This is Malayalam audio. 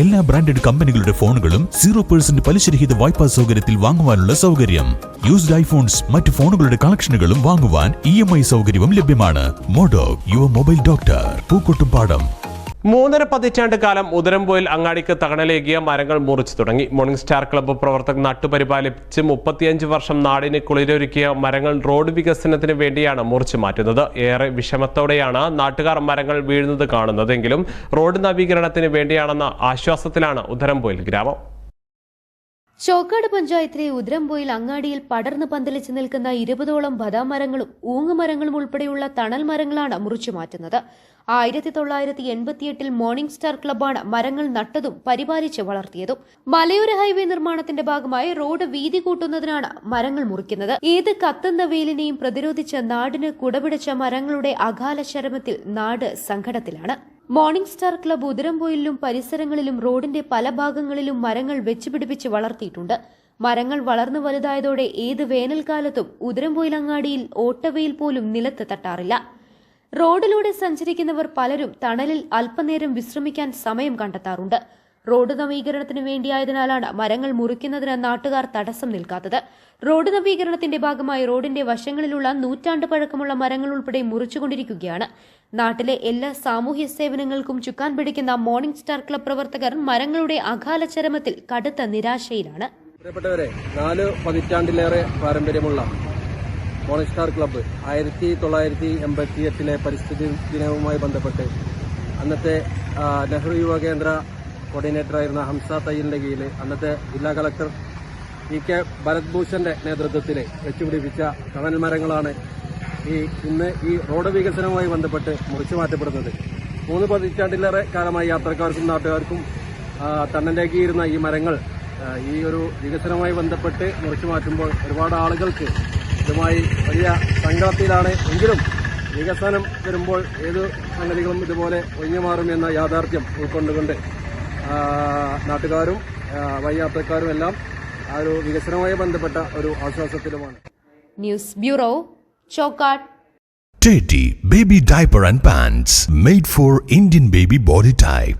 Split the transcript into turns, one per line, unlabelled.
എല്ലാ ബ്രാൻഡഡ് കമ്പനികളുടെ ഫോണുകളും സീറോ പെർസെന്റ് പലിശരഹിത വായ്പാ സൗകര്യത്തിൽ വാങ്ങുവാനുള്ള സൗകര്യം. യൂസ്ഡ് ഐഫോൺസ് മറ്റ് ഫോണുകളുടെ കളക്ഷനുകളും വാങ്ങുവാൻ ഇ എം ഐ സൗകര്യവും ലഭ്യമാണ്. മോഡോ യുവർ മൊബൈൽ ഡോക്ടർ പൂക്കോട്ടുംപാടം
മൂന്നര പതിറ്റാണ്ട് കാലം ഉദരംപോയിൽ അങ്ങാടിക്ക് തകണലേകിയ മരങ്ങൾ മുറിച്ചു തുടങ്ങി. മോർണിംഗ് സ്റ്റാർ ക്ലബ്ബ് പ്രവർത്തകർ നട്ടുപരിപാലിച്ച് മുപ്പത്തിയഞ്ച് വർഷം നാടിന് കുളിരൊരുക്കിയ മരങ്ങൾ റോഡ് വികസനത്തിന് വേണ്ടിയാണ് മുറിച്ചു മാറ്റുന്നത്. ഏറെ വിഷമത്തോടെയാണ് നാട്ടുകാർ മരങ്ങൾ വീഴുന്നത് കാണുന്നതെങ്കിലും റോഡ് നവീകരണത്തിന് വേണ്ടിയാണെന്ന ആശ്വാസത്തിലാണ് ഉദരംപോയിൽ ഗ്രാമം.
ചോക്കാട് പഞ്ചായത്തിലെ ഉദ്രംപോയിൽ അങ്ങാടിയിൽ പടർന്ന് പന്തലിച്ച് നിൽക്കുന്ന ഇരുപതോളം ബദാമരങ്ങളും ഊങ്ങുമരങ്ങളും ഉൾപ്പെടെയുള്ള തണൽ മരങ്ങളാണ് മുറിച്ചു മാറ്റുന്നത്. ആയിരത്തി തൊള്ളായിരത്തി എൺപത്തിയെട്ടിൽ മോർണിംഗ് സ്റ്റാർ ക്ലബ്ബാണ് മരങ്ങൾ നട്ടതും പരിപാലിച്ച് വളർത്തിയതും. മലയോര ഹൈവേ നിർമ്മാണത്തിന്റെ ഭാഗമായി റോഡ് വീതി കൂട്ടുന്നതിനാണ് മരങ്ങൾ മുറിക്കുന്നത്. ഏത് കത്തുന്ന വെയിലിനെയും പ്രതിരോധിച്ച നാടിന് കുടപിടിച്ച മരങ്ങളുടെ അകാല ശരമത്തിൽ നാട് സങ്കടത്തിലാണ്. മോർണിംഗ് സ്റ്റാർ ക്ലബ്ബ് ഉദരംപോയിലും പരിസരങ്ങളിലും റോഡിന്റെ പല ഭാഗങ്ങളിലും മരങ്ങൾ വെച്ചുപിടിപ്പിച്ച് വളർത്തിയിട്ടുണ്ട്. മരങ്ങൾ വളർന്നു വലുതായതോടെ ഏത് വേനൽക്കാലത്തും ഉദരംപോയിലങ്ങാടിയിൽ ഓട്ടവയിൽ പോലും നിലത്ത് തട്ടാറില്ല. റോഡിലൂടെ സഞ്ചരിക്കുന്നവർ പലരും തണലിൽ അല്പനേരം വിശ്രമിക്കാൻ സമയം കണ്ടെത്താറുണ്ട്. റോഡ് നവീകരണത്തിന് വേണ്ടിയായതിനാലാണ് മരങ്ങൾ മുറിക്കുന്നതിന് നാട്ടുകാർ തടസ്സം നിൽക്കാത്തത്. റോഡ് നവീകരണത്തിന്റെ ഭാഗമായി റോഡിന്റെ വശങ്ങളിലുള്ള നൂറ്റാണ്ട് പഴക്കമുള്ള മരങ്ങൾ ഉൾപ്പെടെ മുറിച്ചുകൊണ്ടിരിക്കുകയാണ്. നാട്ടിലെ എല്ലാ സാമൂഹ്യ സേവനങ്ങൾക്കും ചുക്കാൻ പിടിക്കുന്ന മോർണിംഗ് സ്റ്റാർ ക്ലബ് പ്രവർത്തകർ മരങ്ങളുടെ അകാല ചരമത്തിൽ കടുത്ത നിരാശയിലാണ്.
പ്രിയപ്പെട്ടവരെ നാല് പതിറ്റാണ്ടിലേറെ പാരമ്പര്യമുള്ള മോർണിംഗ് സ്റ്റാർ ക്ലബ്ബ് ആയിരത്തി തൊള്ളായിരത്തി എൺപത്തി എട്ടിലെ പരിസ്ഥിതി ദിനവുമായി ബന്ധപ്പെട്ട് അന്നത്തെ നെഹ്റു യുവ കേന്ദ്ര കോർഡിനേറ്ററായിരുന്ന ഹംസ തയ്യലിന്റെ കീഴിൽ അന്നത്തെ ജില്ലാ കളക്ടർ ഇ കെ ഭരത് ഭൂഷന്റെ നേതൃത്വത്തിൽ വെച്ചുപിടിപ്പിച്ച തണൽ മരങ്ങളാണ് ഈ ഇന്ന് ഈ റോഡ് വികസനവുമായി ബന്ധപ്പെട്ട് മുറിച്ചു മാറ്റപ്പെടുന്നത്. മൂന്ന് പതിറ്റാണ്ടിലേറെ കാലമായി യാത്രക്കാർക്കും നാട്ടുകാർക്കും തന്നലേക്കിയിരുന്ന ഈ മരങ്ങൾ ഈ ഒരു വികസനവുമായി ബന്ധപ്പെട്ട് മുറിച്ചു മാറ്റുമ്പോൾ ഒരുപാട് ആളുകൾക്ക് ഇതുമായി വലിയ സങ്കടത്തിലാണ്. എങ്കിലും വികസനം വരുമ്പോൾ ഏത് സംഗതികളും ഇതുപോലെ ഒഴിഞ്ഞു മാറുമെന്ന യാഥാർത്ഥ്യം ഉൾക്കൊണ്ടുകൊണ്ട് നാട്ടുകാരും വഴിയാത്രക്കാരും എല്ലാം ആ ഒരു വികസനവുമായി ബന്ധപ്പെട്ട ഒരു ആശ്വാസത്തിലുമാണ്
news bureau Chokkad
Teddy Baby Diaper and Pants made for Indian baby body type.